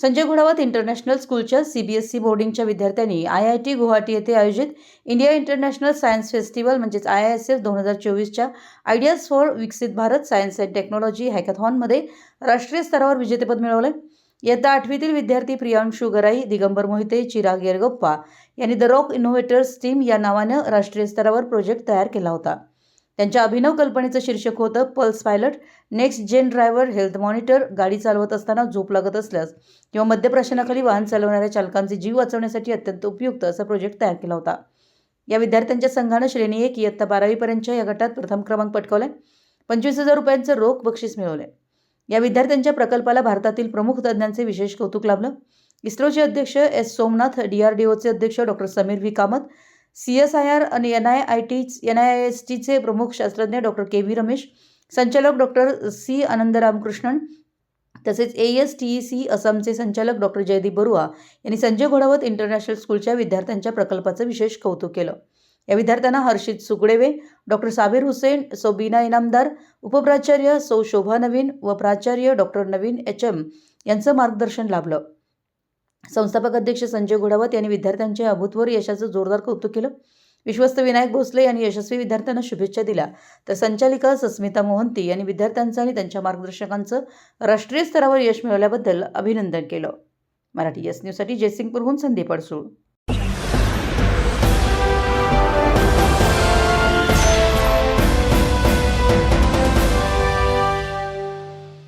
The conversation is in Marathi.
संजय घोडावत इंटरनॅशनल स्कूलच्या सी बी एस सी बोर्डिंगच्या विद्यार्थ्यांनी आय आय टी गुवाहाटी येथे आयोजित इंडिया इंटरनॅशनल सायन्स फेस्टिवल म्हणजेच आय आय एस एफ दोन हजार चोवीसच्या आयडियाज फॉर विकसित भारत सायन्स अँड टेक्नॉलॉजी हॅकॅथॉनमध्ये राष्ट्रीय स्तरावर विजेतेपद मिळवले इयत्ता आठवीतील विद्यार्थी प्रियांशू गराई दिगंबर मोहिते चिराग येरगप्पा यांनी द रॉक इनोव्हेटर्स टीम या नावानं राष्ट्रीय स्तरावर प्रोजेक्ट तयार केला होता. त्यांच्या अभिनव कल्पनेचं शीर्षक होतं pulse pilot next gen driver health monitor गाडी चालवत असताना झोप लागत असल्यास किंवा मद्यप्राशनाखाली वाहन चालवणाऱ्या चालकांचे जीव वाचवण्यासाठी अत्यंत उपयुक्त असा प्रोजेक्ट तयार केला होता. या विद्यार्थ्यांच्या संघानं श्रेणी एक इयत्ता बारावीपर्यंतच्या या गटात प्रथम क्रमांक पटकावलाय. पंचवीस हजार रुपयांचं रोख बक्षीस मिळवले या विद्यार्थ्यांच्या प्रकल्पाला भारतातील प्रमुख तज्ज्ञांचे विशेष कौतुक लाभलं. इस्रोचे अध्यक्ष S Somnath D R D ओचे अध्यक्ष doctor Sameer V Kamat C S I R आणि N I I T N I I S टीचे प्रमुख शास्त्रज्ञ डॉक्टर के व्ही रमेश संचालक डॉक्टर सी आनंद रामकृष्णन तसेच A S T E C असमचे संचालक डॉक्टर जयदीप बरुआ यांनी संजय घोडावत इंटरनॅशनल स्कूलच्या विद्यार्थ्यांच्या प्रकल्पाचं विशेष कौतुक केलं. या विद्यार्थ्यांना हर्षित सुगडेवे डॉक्टर साबीर हुसेन सौ बीना इनामदार उपप्राचार्य सौ शोभा नवीन व प्राचार्य डॉक्टर नवीन एच एम यांचं मार्गदर्शन लाभलं. संस्थापक अध्यक्ष संजय घोडावत यांनी विद्यार्थ्यांच्या अभूतपूर्व यशाचं जोरदार कौतुक केलं. विश्वस्त विनायक भोसले यांनी यशस्वी विद्यार्थ्यांना शुभेच्छा दिल्या. तर संचालिका सस्मिता मोहंती यांनी विद्यार्थ्यांचं आणि त्यांच्या मार्गदर्शकांचं राष्ट्रीय स्तरावर यश मिळवल्याबद्दल अभिनंदन केलं. मराठी यस न्यूजसाठी जयसिंगपूरहून संदीप अडसूळ.